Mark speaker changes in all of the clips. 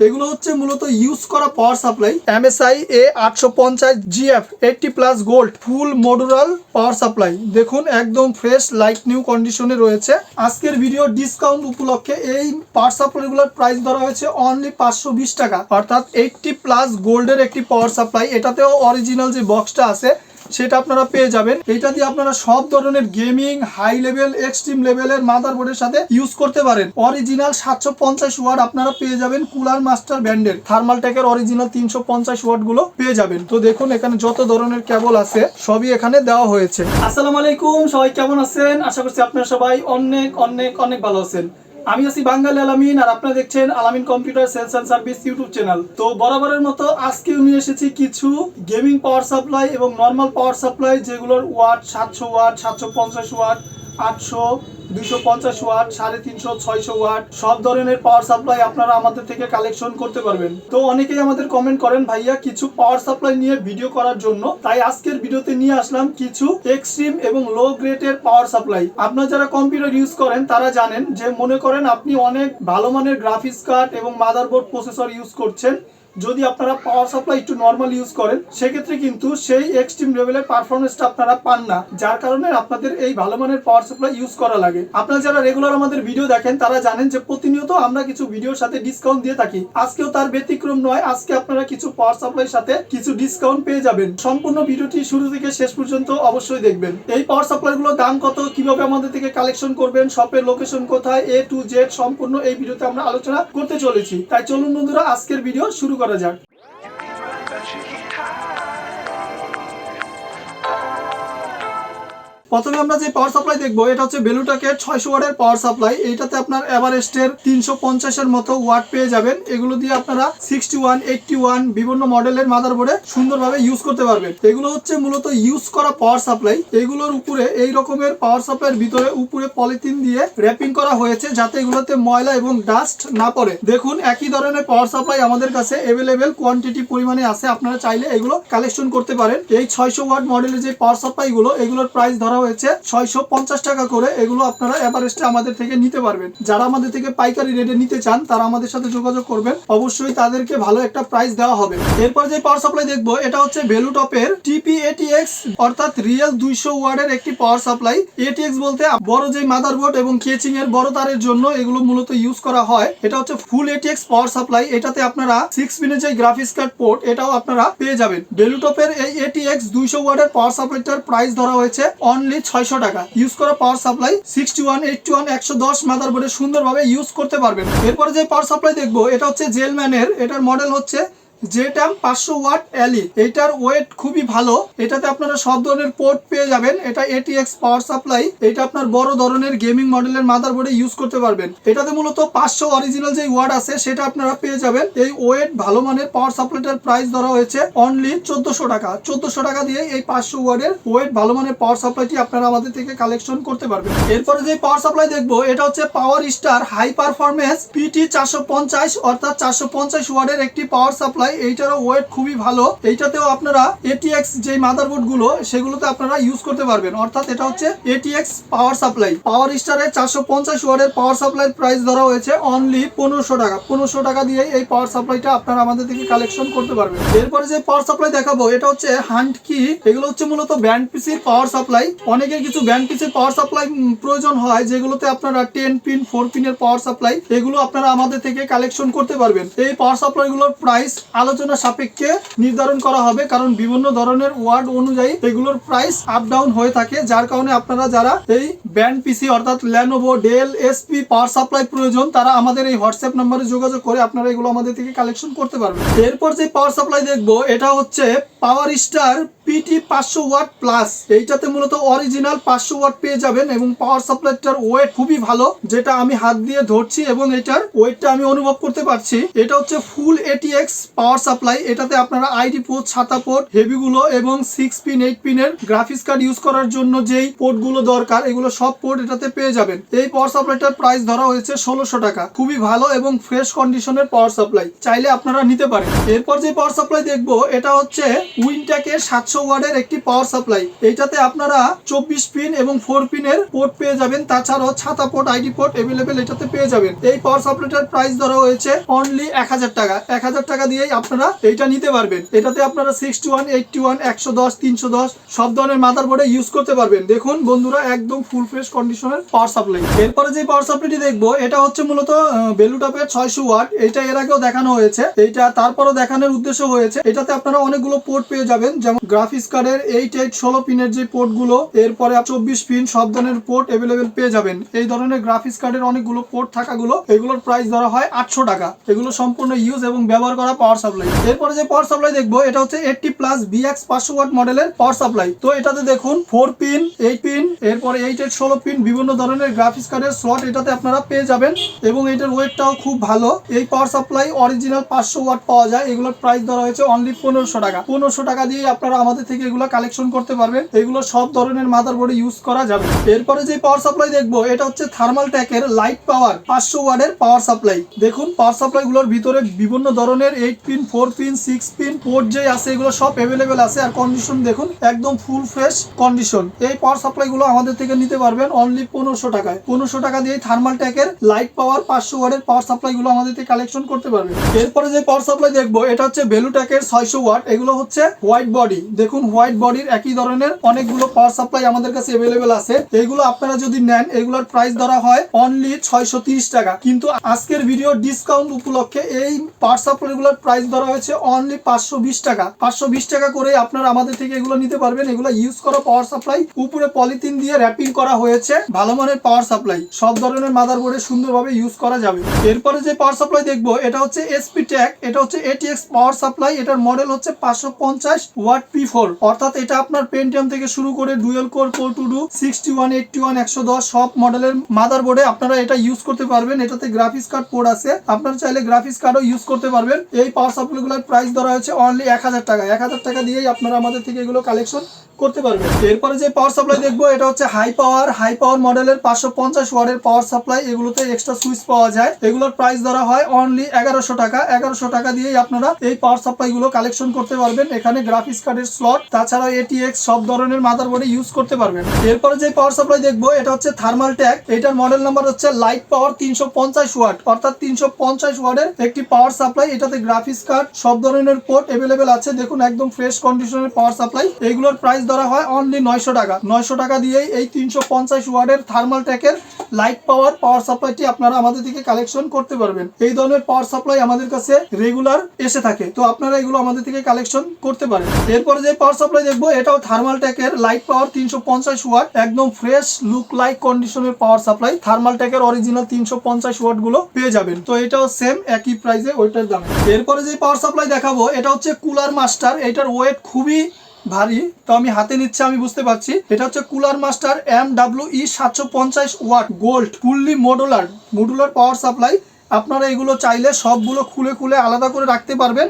Speaker 1: এগুলো হচ্ছে মূলত ইউজ করা পাওয়ার সাপ্লাই এমএসআই এ আটশো পঞ্চাশ GF eighty plus gold full modular power supply দেখুন, একদম ফ্রেশ লাইট নিউ কন্ডিশনে রয়েছে। আজকের ভিডিও ডিসকাউন্ট উপলক্ষে এই পাওয়ার সাপ্লাই সাপ্লাইগুলোর প্রাইস ধরা হয়েছে অনলি পাঁচশো বিশ টাকা। অর্থাৎ এইটটি প্লাস গোল্ডের একটি পাওয়ার সাপ্লাই এটাতেও অরিজিনাল যে বক্সটা আছে সেটা আপনারা পেয়ে যাবেন। এটা দিয়ে আপনারা সব ধরনের গেমিং হাই লেভেল এক্সট্রিম লেভেলের মাদারবোর্ডের সাথে ইউজ করতে পারেন। অরিজিনাল সাতশো পঞ্চাশ ওয়াট আপনারা পেয়ে যাবেন কুলার মাস্টার ব্যান্ডের। থার্মাল টেকের অরিজিনাল তিনশো পঞ্চাশ ওয়াটগুলো পেয়ে যাবেন। তো দেখুন, এখানে যত ধরনের কেবল আছে, সবই এখানে দেওয়া হয়েছে। আসসালামু আলাইকুম, সবাই কেমন আছেন? আশা করছি আপনারা সবাই অনেক অনেক অনেক ভালো আছেন। আমি আছি বাঙালি আলামিন আর আপনারা দেখছেন Alamin computer sales and service YouTube channel. তো বরাবরের মতো আজকেও নিয়ে এসেছি কিছু গেমিং পাওয়ার সাপ্লাই এবং নর্মাল পাওয়ার সাপ্লাই যেগুলোর ওয়াট সাতশো ওয়াট, সাতশো পঞ্চাশ ওয়াট, আটশো দুইশো পঞ্চাশ ওয়াট, সাড়ে তিনশো, ছয়শো ওয়াট, সব ধরনের পাওয়ার সাপ্লাই আপনারা আমাদের থেকে কালেকশন করতে পারবেন। তো অনেকেই আমাদের কমেন্ট করেন, ভাইয়া, কিছু পাওয়ার সাপ্লাই নিয়ে ভিডিও করার জন্য? তাই আজকের ভিডিওতে নিয়ে আসলাম কিছু এক্সট্রিম এবং লো গ্রেডের পাওয়ার সাপ্লাই আপনারা যারা কম্পিউটার ইউজ করেন, তারা জানেন যে মনে করেন আপনি অনেক ভালো মানের গ্রাফিক্স কার্ড এবং মাদারবোর্ড প্রসেসর ইউজ করছেন। যদি আপনারা পাওয়ার সাপ্লাই একটু নর্মাল ইউজ করেন, সেক্ষেত্রে কিন্তু সেই এক্সট্রিম লেভেলের পারফরমেন্সটা আপনারা পান না, যার কারণে আপনাদের এই ভালো মানের পাওয়ার সাপ্লাই ইউজ করা লাগে। আপনারা যারা রেগুলার আমাদের ভিডিও দেখেন, তারা জানেন যে প্রতিনিয়ত আমরা কিছু ভিডিওর সাথে ডিসকাউন্ট দিয়ে থাকি। আজকেও তার ব্যতিক্রম নয়, আজকে আপনারা কিছু পাওয়ার সাপ্লাইয়ের সাথে কিছু ডিসকাউন্ট পেয়ে যাবেন। সম্পূর্ণ ভিডিওটি শুরু থেকে শেষ পর্যন্ত অবশ্যই দেখবেন। এই পাওয়ার সাপ্লাইগুলোর দাম কত, কীভাবে আমাদের থেকে কালেকশন করবেন শপের লোকেশন কোথায় এ টু জেড সম্পূর্ণ এই ভিডিওতে আমরা আলোচনা করতে চলেছি। তাই চলুন বন্ধুরা, আজকের ভিডিও শুরু করা করা যাক প্রথমে আমরা যে পাওয়ার সাপ্লাই দেখব, এটা হচ্ছে বেলুটাকের ছয়শো ওয়াটের পাওয়ার সাপ্লাই এইটাতে আপনার এভারেস্টের তিনশো পঞ্চাশের মতো ওয়াট পেয়ে যাবেন। এগুলো দিয়ে আপনারা সিক্সটি ওয়ান এইটটি ওয়ান বিভিন্ন মডেলের মাদারবোর্ডে সুন্দরভাবে ইউজ করতে পারবেন। এগুলো হচ্ছে মূলত ইউজ করা পাওয়ার সাপ্লাই এগুলোর উপরে এই রকমের পাওয়ার সাপ্লাইয়ের ভিতরে উপরে পলিথিন দিয়ে র্যাপিং করা হয়েছে, যাতে এগুলোতে ময়লা এবং ডাস্ট না পড়ে। দেখুন, একই ধরনের পাওয়ার সাপ্লাই আমাদের কাছে এভেলেবেল কোয়ান্টিটি পরিমাণে আছে। আপনারা চাইলে এগুলো কালেকশন করতে পারেন। এই ছয়শো ওয়াট মডেলের যে পাওয়ার সাপ্লাই গুলো এগুলোর প্রাইস ধরা হয়েছে, ছয়শো পঞ্চাশ টাকা করে এগুলো আপনারা এভারেস্টে আমাদের থেকে নিতে পারবেন। যারা আমাদের থেকে পাইকারি রেটে নিতে চান, তারা আমাদের সাথে যোগাযোগ করবেন। অবশ্যই তাদেরকে ভালো একটা প্রাইস দেওয়া হবে। এরপর যে পাওয়ার সাপ্লাই দেখব, এটা হচ্ছে ভ্যালুটপের টিপি এটিএক্স অর্থাৎ রিয়েল দুইশো ওয়ার্ডের একটি পাওয়ার সাপ্লাই এটিএক্স বলতে বড় যে মাদারবোর্ড এবং কেচিং এর বড় তারের জন্য এগুলো মূলত ইউজ করা হয়, এটা হচ্ছে ফুল এটিএক্স পাওয়ার সাপ্লাই এটাতে আপনারা সিক্স পিনের যে গ্রাফিক্স কার্ড পোর্ট এটাও আপনারা পেয়ে যাবেন। ভ্যালুটপের এই এটিএক্স দুইশো ওয়ার্ডের পাওয়ার সাপ্লাইটার প্রাইস ধরা হয়েছে অনলি ছয়শো টাকা। ইউজ করা power supply sixty one eighty one একশো দশ মাদার বোর্ডে সুন্দরভাবে ইউজ করতে পারবেন। এরপরে যে পাওয়ার সাপ্লাই দেখব, এটা হচ্ছে জেলম্যানের এটার মডেল হচ্ছে জেটাম পাঁচশো ওয়াট অ্যালি এটার ওয়েট খুবই ভালো। এটাতে আপনারা সব ধরনের পোর্ট পেয়ে যাবেন। এটা এটিএক্স পাওয়ার সাপ্লাই এটা আপনার বড় ধরনের গেমিং মডেলের মাদারবোর্ডে ইউজ করতে পারবেন। এটাতে মূলত পাঁচশো অরিজিনাল যে ওয়াট আছে, সেটা আপনারা পেয়ে যাবেন। এই ওয়েট ভালো মানের পাওয়ার সাপ্লাইটার প্রাইস ধরা হয়েছে অনলি চোদ্দশো টাকা। চোদ্দশো টাকা দিয়ে এই পাঁচশো ওয়াটের ওয়েট ভালো মানের পাওয়ার সাপ্লাইটি আপনারা আমাদের থেকে কালেকশন করতে পারবেন। এরপরে যে পাওয়ার সাপ্লাই দেখব, এটা হচ্ছে power star high performance PT চারশো পঞ্চাশ অর্থাৎ চারশো পঞ্চাশ ওয়াটের একটি পাওয়ার সাপ্লাই এইটারও ওয়েট খুবই ভালো। এইটাতেও আপনারা এটিএক্স যে মাদারবোর্ডগুলো, সেগুলোতে আপনারা ইউজ করতে পারবেন। অর্থাৎ এটা হচ্ছে এটিএক্স পাওয়ার সাপ্লাই পাওয়ার স্টারের চারশো পঞ্চাশ ওয়াটের পাওয়ার সাপ্লাই প্রাইস ধরা হয়েছে অনলি পনেরোশো টাকা। পনেরোশো টাকা দিয়ে এই পাওয়ার সাপ্লাইটা আপনারা আমাদের থেকে কালেকশন করতে পারবেন। এরপরে যে পাওয়ার সাপ্লাই দেখাবো, এটা হচ্ছে হান্ট কি এগুলো হচ্ছে মূলত ব্যান্ড পিসির পাওয়ার সাপ্লাই অনেকের কিছু ব্যান্ড পিসির পাওয়ার সাপ্লাই প্রয়োজন হয়, যেগুলোতে আপনারা টেন পিন ফোর পিনের পাওয়ার সাপ্লাই এগুলো আপনারা আমাদের থেকে কালেকশন করতে পারবেন। এই পাওয়ার সাপ্লাই গুলোর প্রাইস আলোচনা সাপেক্ষে নির্ধারণ করা হবে, কারণ বিভিন্ন ধরনের ওয়ার্ড অনুযায়ী এগুলোর প্রাইস আপ ডাউন হয়ে থাকে, যার কারণে আপনারা যারা এই ব্যান্ড পিসি অর্থাৎ Lenovo Dell HP power supply প্রয়োজন, তারা আমাদের এই হোয়াটসঅ্যাপ নাম্বারে যোগাযোগ করে আপনারা এগুলো আমাদের থেকে কালেকশন করতে পারবেন। এরপর যে পাওয়ার সাপ্লাই দেখব, এটা হচ্ছে পাওয়ার স্টার পিটি পাঁচশো ওয়াট প্লাস এইটাতে মূলত অরিজিনাল পাঁচশো ওয়াট পেয়ে যাবেন এবং পাওয়ার সাপ্লাইটার ওয়েট খুবই ভালো, যেটা আমি হাত দিয়ে ধরছি এবং এটার ওয়েটটা আমি অনুভব করতে পারছি। এটা হচ্ছে ফুল এটিএক্স পাওয়ার পাওয়ার সাপ্লাই, এটাতে আপনারা আইডি পোর্ট ছাতা পোর্ট হেভি গুলো এবং সিক্স পিন এইট পিনের গ্রাফিক্স কার্ড ইউজ করার জন্য যেই পোর্টগুলো দরকার, এগুলো সব পোর্ট এটাতে পেয়ে যাবেন। এই পাওয়ার সাপ্লাইটার প্রাইস ধরা হয়েছে ষোলোশো টাকা। খুবই ভালো এবং ফ্রেশ কন্ডিশনের পাওয়ার সাপ্লাই চাইলে আপনারা নিতে পারেন। এরপর যে পাওয়ার সাপ্লাই দেখব, এটা হচ্ছে উইনটাকের সাতশো ওয়ার্ডের একটি পাওয়ার সাপ্লাই এইটাতে আপনারা চব্বিশ পিন এবং ফোর পিনের পোর্ট পেয়ে যাবেন। তাছাড়াও ছাতা পোর্ট, আইডি পোর্ট এভেলেবেল এটাতে পেয়ে যাবেন। এই পাওয়ার সাপ্লাইটার প্রাইস ধরা হয়েছে অনলি এক হাজার টাকা। এক হাজার টাকা দিয়েই আপনারা এইটা নিতে পারবেন। এটাতে আপনারা সিক্সটি ওয়ান এইটটি ওয়ান একশো দশ, তিনশো দশ, সব ধরনের মাদার বোর্ডে ইউজ করতে পারবেন। দেখুন বন্ধুরা, একদম ফুল ফ্রেশ কন্ডিশনের পাওয়ার সাপ্লাই এরপরে যে পাওয়ার সাপ্লাইটি দেখব, এটা হচ্ছে মূলত বেলুটাপের ছয়শো ওয়াট। এটা এর আগেও দেখানো হয়েছে। এইটা তারপরও দেখানোর উদ্দেশ্য হয়েছে। এটাতে আপনারা অনেকগুলো পোর্ট পেয়ে যাবেন। যেমন গ্রাফিক্স কার্ডের এইট এইট ষোলো পিনের যে পোর্টগুলো, এরপরে চব্বিশ পিন সব ধরনের পোর্ট এভেলেবেল পেয়ে যাবেন। এই ধরনের গ্রাফিক্স কার্ডের অনেকগুলো পোর্ট থাকাগুলো, এগুলোর প্রাইস ধরা হয় আটশো টাকা। এগুলো সম্পূর্ণ ইউজ এবং ব্যবহার করা পাওয়ার সাপ্লাই এরপরে যে পাওয়ার সাপ্লাই দেখব, এটা হচ্ছে এইটটি প্লাস বিএক্স পাঁচশো ওয়াট মডেলের পাওয়ার সাপ্লাই তো এটাতে দেখুন ফোর পিন এইট পিন এরপরে এইট এইট ষোলো পিন বিভিন্ন ধরনের গ্রাফিক্স কার্ডের স্লট এটাতে আপনারা পেয়ে যাবেন। এবং এটার ওয়েটটাও খুব ভালো। এই পাওয়ার সাপ্লাই অরিজিনাল পাঁচশো ওয়াট পাওয়া যায়। এগুলোর প্রাইস ধরা হয়েছে অনলি পনেরোশো টাকা। পনেরোশো টাকা দিয়ে আপনারা আমাদের থেকে এগুলো কালেকশন করতে পারবেন। এগুলো সব ধরনের মাদার বোর্ডে ইউজ করা যাবে। এরপরে যে পাওয়ার সাপ্লাই দেখব, এটা হচ্ছে থার্মাল ট্যাকের লাইট পাওয়ার পাঁচশো ওয়াটের পাওয়ার সাপ্লাই দেখুন পাওয়ার সাপ্লাই গুলোর ভিতরে বিভিন্ন ধরনের eight pin four pin six pin port যে আছে, এগুলো সব অ্যাভেলেবেল আছে। আর কন্ডিশন দেখুন, একদম ফুল ফ্রেশ কন্ডিশন এই পাওয়ার সাপ্লাই গুলো আমাদের থেকে নিতে পারবেন অনলি পনেরোশো টাকায়। পনেরোশো টাকা দিয়ে থার্মাল ট্যাকের লাইট পাওয়ার পাঁচশো ওয়ার্ডের পাওয়ার সাপ্লাই গুলো আমাদের থেকে কালেকশন করতে পারবেন। এরপরে যে পাওয়ার সাপ্লাই দেখব, এটা হচ্ছে বেলুট্যাকের ছয়শো ওয়াট এগুলো হচ্ছে হোয়াইট বডি দেখুন হোয়াইট বডির একই ধরনের অনেকগুলো পাওয়ার সাপ্লাই আমাদের কাছে এভেলেবেল আছে। এগুলো আপনারা যদি নেন, এগুলোর প্রাইস ধরা হয় অনলি ছয়শো টাকা। কিন্তু আজকের ভিডিও ডিসকাউন্ট উপলক্ষে এই পাওয়ার সাপ্লাই গুলোর প্রাইস ধরা হয়েছে অনলি পাঁচশো বিশ টাকা। পাঁচশো বিশ টাকা করে আপনারা আমাদের থেকে এগুলো নিতে পারবেন। এগুলো ইউজ করা পাওয়ার সাপ্লাই উপরে পলিথিন দিয়ে র্যাপিং করা হয়েছে। ভালো মানের পাওয়ার সাপ্লাই সব ধরনের মাদার বোর্ডে সুন্দরভাবে ইউজ করা যাবে। এরপরে যে পাওয়ার সাপ্লাই দেখব, এটা হচ্ছে এসপি ট্যাক এটা হচ্ছে এটিএক্স পাওয়ার সাপ্লাই এটার মডেল হচ্ছে পাঁচশো পঞ্চাশ ওয়াট পি ফোর অর্থাৎ এটা আপনার পেন্টিয়াম থেকে শুরু করে dual core core two duo sixty one eighty one একশো দশ, সব মডেলের মাদার বোর্ডে আপনারা এটা ইউজ করতে পারবেন। এটাতে গ্রাফিক্স কার্ড পোর্ট আছে। আপনারা চাইলে গ্রাফিক্স কার্ডও ইউজ করতে পারবেন। এই পাওয়ার সাপ্লাইগুলোর প্রাইস ধরা হয়েছে অনলি এক হাজার টাকা। এক হাজার টাকা দিয়েই আপনারা আমাদের থেকে এগুলো কালেকশন করতে পারবেন। এরপরে যে পাওয়ার সাপ্লাই দেখব, এটা হচ্ছে হাই পাওয়ার হাই পাওয়ার মডেলের পাঁচশো পঞ্চাশ ওয়ার্ডের পাওয়ার সাপ্লাই এগুলোতে এক্সট্রা সুইচ পাওয়া যায়। এগুলোর প্রাইস ধরা হয় অনলি এগারোশো টাকা। এগারোশো টাকা দিয়েই আপনারা এই পাওয়ার সাপ্লাই গুলো কালেকশন করতে পারবেন। এখানে গ্রাফিক্স কার্ডের স্লট তাছাড়া এটিএক্স সব ধরনের মাদার বোর্ডে ইউজ করতে পারবেন। এরপরে যে পাওয়ার সাপ্লাই দেখব, এটা হচ্ছে থার্মাল ট্যাগ এটার মডেল নাম্বার হচ্ছে লাইট পাওয়ার তিনশো পঞ্চাশ ওয়াট অর্থাৎ তিনশো পঞ্চাশ ওয়ার্ডের একটি পাওয়ার সাপ্লাই এটাতে গ্রাফিক্স কার্ড সব ধরনের পোর্ট এভেলেবেল আছে। দেখুন, একদম ফ্রেশ কন্ডিশনের পাওয়ার সাপ্লাই এইগুলোর প্রাইস ধরা হয় অনলি নয়শো টাকা। নয়শো টাকা দিয়েই এই তিনশো পঞ্চাশ ওয়ার্ডের থার্মাল ট্যাকের লাইট পাওয়ার পাওয়ার সাপ্লাইটি আপনারা আমাদের থেকে কালেকশন করতে পারবেন। এই ধরনের পাওয়ার সাপ্লাই আমাদের কাছে রেগুলার এসে থাকে। তো আপনারা এগুলো আমাদের থেকে কালেকশন করতে পারেন। এরপরে যে পাওয়ার সাপ্লাই দেখব, এটাও থার্মাল ট্যাকের লাইট পাওয়ার তিনশো পঞ্চাশ ওয়াট একদম ফ্রেশ লুক লাইক কন্ডিশনের পাওয়ার সাপ্লাই থার্মাল ট্যাকের অরিজিনাল তিনশো পঞ্চাশ ওয়াটগুলো পেয়ে যাবেন। তো এটাও সেম একই প্রাইসে ওইটার দাম। এরপরে যে পাওয়ার সাপ্লাই দেখাবো, এটা হচ্ছে কুলার মাস্টার এটার ওয়েট খুবই ভারী, তো আমি হাতে নিচ্ছে, আমি বুঝতে পারছি। এটা হচ্ছে Cooler Master M W E সাতশো পঞ্চাশ watt gold, fully modular modular power supply. আপনারা এগুলো চাইলে সবগুলো খুলে খুলে আলাদা করে রাখতে পারবেন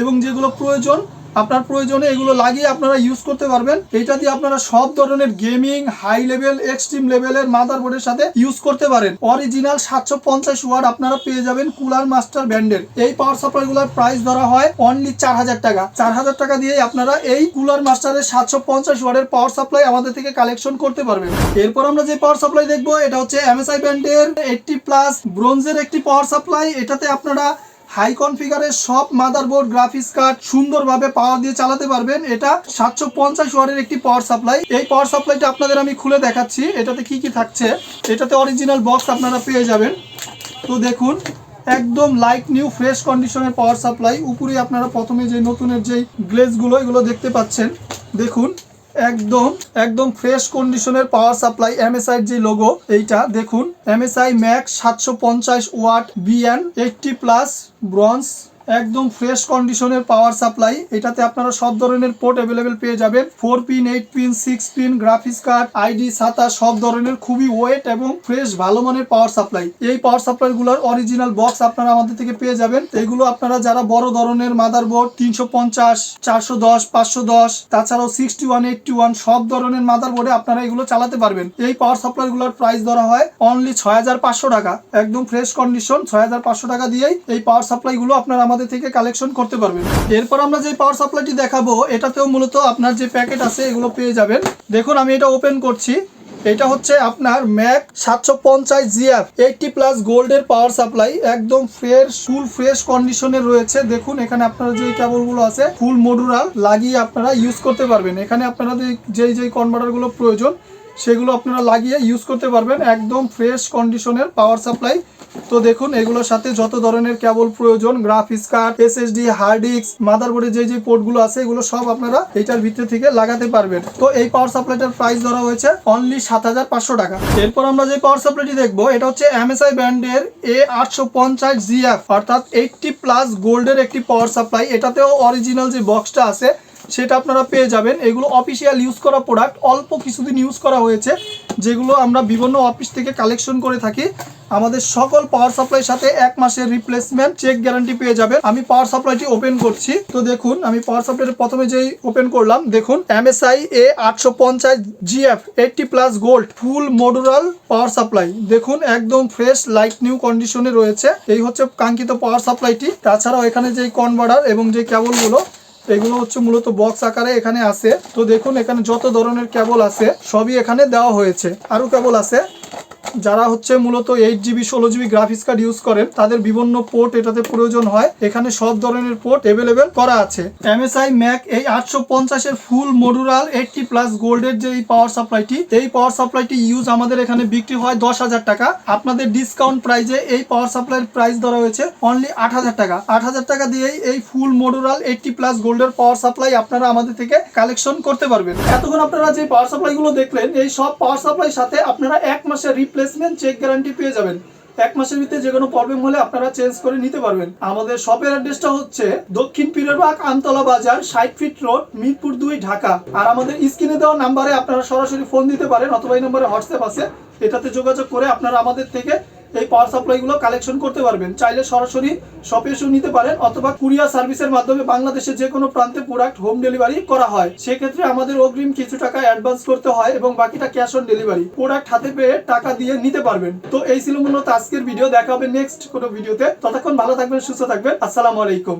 Speaker 1: এবং যেগুলো প্রয়োজন আপনার প্রয়োজনে এগুলো লাগিয়ে আপনারা ইউজ করতে পারবেন। এটা দিয়ে আপনারা সব ধরনের গেমিং হাই লেভেল এক্সট্রিম লেভেলের মাদার বোর্ডের সাথে ইউজ করতে পারেন। অরিজিনাল সাতশো পঞ্চাশ ওয়াট আপনারা পেয়ে যাবেন কুলার মাস্টার ব্র্যান্ডের এই পাওয়ার সাপ্লাইগুলোর প্রাইস ধরা হয় অনলি চার হাজার টাকা। চার হাজার টাকা দিয়ে আপনারা এই কুলার মাস্টারের সাতশো পঞ্চাশ ওয়াটের পাওয়ার সাপ্লাই আমাদের থেকে কালেকশন করতে পারবেন। এরপর আমরা যে পাওয়ার সাপ্লাই দেখব, এটা হচ্ছে এমএসআই ব্র্যান্ডের এইটটি প্লাস ব্রোঞ্জের একটি পাওয়ার সাপ্লাই এটাতে আপনারা হাই কনফিগারের সব মাদারবোর্ড গ্রাফিক্স কার্ড সুন্দরভাবে পাওয়ার দিয়ে চালাতে পারবেন। এটা সাতশো পঞ্চাশ ওয়াটের একটি পাওয়ার সাপ্লাই এই পাওয়ার সাপ্লাইটা আপনাদের আমি খুলে দেখাচ্ছি। এটাতে কি কি থাকছে? এটাতে অরিজিনাল বক্স আপনারা পেয়ে যাবেন। তো দেখুন, একদম লাইট নিউ ফ্রেশ কন্ডিশনের পাওয়ার সাপ্লাই উপরে আপনারা প্রথমে যে নতুনের যেই গ্লেজগুলো এগুলো দেখতে পাচ্ছেন। দেখুন একদম একদম ফ্রেশ কন্ডিশনের পাওয়ার সাপ্লাই এমএসআই যে লোগো এইটা দেখুন। এমএসআই ম্যাক্স সাতশো পঞ্চাশ watt BN eighty plus bronze একদম ফ্রেশ কন্ডিশনের পাওয়ার সাপ্লাই এটাতে আপনারা সব ধরনের পোর্ট অ্যাভেলেবেল পেয়ে যাবেন। Four pin eight pin six pin graphics card ID SATA সব ধরনের খুবই ওয়েট এবং ফ্রেশ ভালো মানের পাওয়ার সাপ্লাই এই পাওয়ার সাপ্লাই গুলোর অরিজিনাল বক্স আপনারা আমাদের থেকে পেয়ে যাবেন। এগুলো আপনারা যারা বড় ধরনের মাদারবোর্ড তিনশো পঞ্চাশ, চারশো দশ, পাঁচশো দশ, তাছাড়াও সিক্সটি ওয়ান এইটটি ওয়ান সব ধরনের মাদারবোর্ডে আপনারা এগুলো চালাতে পারবেন। এই পাওয়ার সাপ্লাই গুলোর প্রাইস ধরা হয় অনলি ছয় হাজার পাঁচশো টাকা। একদম ফ্রেশ কন্ডিশন ছয় হাজার পাঁচশো টাকা দিয়েই এই পাওয়ার সাপ্লাই গুলো আপনারা আমাদের থেকে কালেকশন করতে পারবেন। এরপর আমরা যে পাওয়ার সাপ্লাইটি দেখাবো, এটাতেও মূলত আপনার যে প্যাকেট আছে, এগুলো পেয়ে যাবেন। দেখুন, আমি এটা ওপেন করছি। এটা হচ্ছে আপনার ম্যাক সাতশো পঞ্চাশ জিএফ এইটটি প্লাস গোল্ডের পাওয়ার সাপ্লাই একদম ফ্রেশ ফুল ফ্রেশ কন্ডিশনে রয়েছে। দেখুন, এখানে আপনারা যে কেবলগুলো আছে ফুল মডুলার লাগিয়ে আপনারা ইউজ করতে পারবেন। এখানে আপনাদের যেই যেই কনভার্টারগুলো প্রয়োজন, সেগুলো আপনারা লাগিয়ে ইউজ করতে পারবেন। একদম ফ্রেশ কন্ডিশনের পাওয়ার সাপ্লাই তো দেখুন, এগুলোর সাথে যত ধরনের কেবল প্রয়োজন graphics card SSD hard disk মাদারবোর্ডে যে যে পোর্টগুলো আছে, এগুলো সব আপনারা এটার ভিতরে থেকে লাগাতে পারবেন। তো এই পাওয়ার সাপ্লাইটার প্রাইস ধরা হয়েছে অনলি সাত হাজার পাঁচশো টাকা। এরপর আমরা যে পাওয়ার সাপ্লাইটি দেখব, এটা হচ্ছে এমএসআই ব্র্যান্ডের এ আটশো পঞ্চাশ জিএফ অর্থাৎ এইটটি প্লাস গোল্ডের একটি পাওয়ার সাপ্লাই এটাতেও অরিজিনাল যে বক্সটা আছে সেটা আপনারা পেয়ে যাবেন। এগুলো অফিসিয়াল ইউজ করা প্রোডাক্ট অল্প কিছুদিন ইউজ করা হয়েছে, যেগুলো আমরা বিভিন্ন অফিস থেকে কালেকশন করে থাকি। আমাদের সকল পাওয়ার সাপ্লাইয়ের সাথে এক মাসের রিপ্লেসমেন্ট চেক গ্যারান্টি পেয়ে যাবে আমি পাওয়ার সাপ্লাইটি ওপেন করছি। তো দেখুন, আমি পাওয়ার সাপ্লাইয়ের প্রথমে যেই ওপেন করলাম, দেখুন এমএসআই এ আটশো পঞ্চাশ GF eighty plus gold full modular power supply দেখুন, একদম ফ্রেশ লাইট নিউ কন্ডিশনে রয়েছে। এই হচ্ছে কাঙ্ক্ষিত পাওয়ার সাপ্লাইটি তাছাড়াও এখানে যে কনভার্টার এবং যে কেবলগুলো এগুলো হচ্ছে মূলত বক্স আকারে এখানে আছে। তো দেখুন, এখানে যত ধরনের কেবল আছে, সবই এখানে দেওয়া হয়েছে। আরও কেবল আছে। যারা হচ্ছে মূলত এইট জিবি ষোলো জিবি গ্রাফিক্স কার্ড ইউজ করেন, তাদের বিভিন্ন পোর্ট এটাতে প্রয়োজন হয়। এখানে সব ধরনের পোর্ট অ্যাভেলেবেল করা আছে। এমএসআই ম্যাক এই আটশো পঞ্চাশের ফুল মডুলাল এইটটি প্লাস গোল্ডের যে এই পাওয়ার সাপ্লাইটি এই পাওয়ার সাপ্লাইটি ইউজ আমাদের এখানে বিক্রি হয় দশ হাজার টাকা। আপনাদের ডিসকাউন্ট প্রাইজে এই পাওয়ার সাপ্লাইয়ের প্রাইস ধরা হয়েছে অনলি আট হাজার টাকা। আট হাজার টাকা দিয়েই এই ফুল মডুলাল এইটটি প্লাস গোল্ডের পাওয়ার সাপ্লাই আপনারা আমাদের থেকে কালেকশন করতে পারবেন। এতক্ষণ আপনারা যে পাওয়ার সাপ্লাই গুলো দেখলেন, এই সব পাওয়ার সাপ্লাই সাথে আপনারা এক মাসের রিপ্লেসমেন্ট চেক গ্যারান্টি পেয়ে যাবেন। এক মাসের ভিতরে যে কোনো প্রবলেম হলে আপনারা চেঞ্জ করে নিতে পারবেন। আমাদের শপের অ্যাড্রেসটা হচ্ছে দক্ষিণ পীরেরবাগ, আমতলা বাজার, ষাট ফিট রোড মিরপুর দুই, ঢাকা। আর আমাদের স্ক্রিনে দেওয়া নাম্বারে আপনারা সরাসরি ফোন দিতে পারেন, অথবা এই নম্বরে হোয়াটসঅ্যাপ আছে। এটাতে যোগাযোগ করে আপনারা আমাদের থেকে এই পাওয়ার সাপ্লাইগুলো কালেকশন করতে পারবেন। চাইলে সরাসরি শপে এসেও নিতে পারেন অথবা কুরিয়ার সার্ভিসের মাধ্যমে বাংলাদেশে যে কোনো প্রান্তে প্রোডাক্ট হোম ডেলিভারি করা হয়। সেক্ষেত্রে আমাদের অগ্রিম কিছু টাকা অ্যাডভান্স করতে হয় এবং বাকিটা ক্যাশ অন ডেলিভারি প্রোডাক্ট হাতে পেয়ে টাকা দিয়ে নিতে পারবেন। তো এই ছিল মূলত আজকের ভিডিও দেখা হবে নেক্সট কোনো ভিডিওতে ততক্ষণ ভালো থাকবেন, সুস্থ থাকবেন। আসসালামু আলাইকুম।